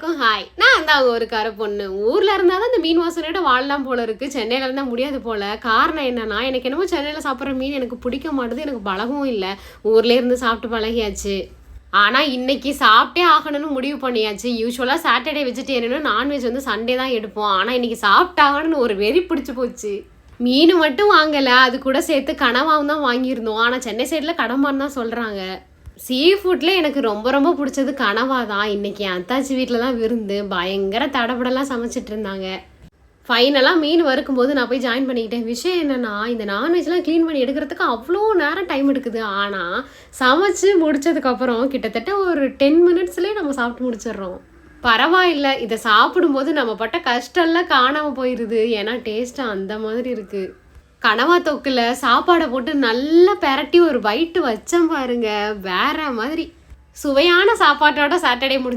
எல்லாருக்கும் ஹாய் நான் அந்த ஒரு கர பொண்ணு. ஊர்ல இருந்தா தான் இந்த மீன் வாசனையோட வாழலாம் போல இருக்கு. சென்னையில இருந்தா முடியாது போல. காரணம் என்னன்னா எனக்கு என்னமோ சென்னையில சாப்பிட்ற மீன் எனக்கு பிடிக்க மாட்டுது. எனக்கு பழகவும் இல்லை. ஊர்ல இருந்து சாப்பிட்டு பழகியாச்சு. ஆனால் இன்னைக்கு சாப்பிட்டே ஆகணும்னு முடிவு பண்ணியாச்சு. யூஸ்வலாக சாட்டர்டே வெஜிடேரியனும் நான்வெஜ் வந்து சண்டே தான் எடுப்போம். ஆனால் இன்னைக்கு சாப்பிட்டாகணும்னு ஒரு வெறி பிடிச்சி போச்சு. மீன் மட்டும் வாங்கலை. அது கூட சேர்த்து கனவாகவும் தான் வாங்கியிருந்தோம். ஆனால் சென்னை சைடில் கடம்பான்னு தான் சொல்கிறாங்க சீ ஃபுட்டில் எனக்கு ரொம்ப ரொம்ப பிடிச்சது கனவா தான். இன்றைக்கி என் அத்தாச்சி வீட்டில் தான் விருந்து. பயங்கர தடபடலாம் சமைச்சிட்டு இருந்தாங்க. ஃபைனலாக மீன் வறுக்கும்போது நான் போய் ஜாயின் பண்ணிக்கிட்டேன். விஷயம் என்னென்னா இந்த நான்வெஜ்லாம் க்ளீன் பண்ணி எடுக்கிறதுக்கு அவ்வளோ நேரம் டைம் எடுக்குது. ஆனால் சமைச்சு முடிச்சதுக்கப்புறம் கிட்டத்தட்ட ஒரு டென் மினிட்ஸ்லேயே நம்ம சாப்பிட்டு முடிச்சிடுறோம். பரவாயில்ல. இதை சாப்பிடும்போது நம்ம பட்ட கஷ்டம்லாம் காணாமல் போயிடுது ஏன்னா டேஸ்ட்டு அந்த மாதிரி இருக்குது கனவா தொக்கில் சாப்பாடை போட்டு நல்லா பெரட்டி ஒரு பைட்டு வச்சேன் பாருங்க. வேற மாதிரி. சுவையான சாப்பாட்டோட சாட்டர்டே முடிஞ்சு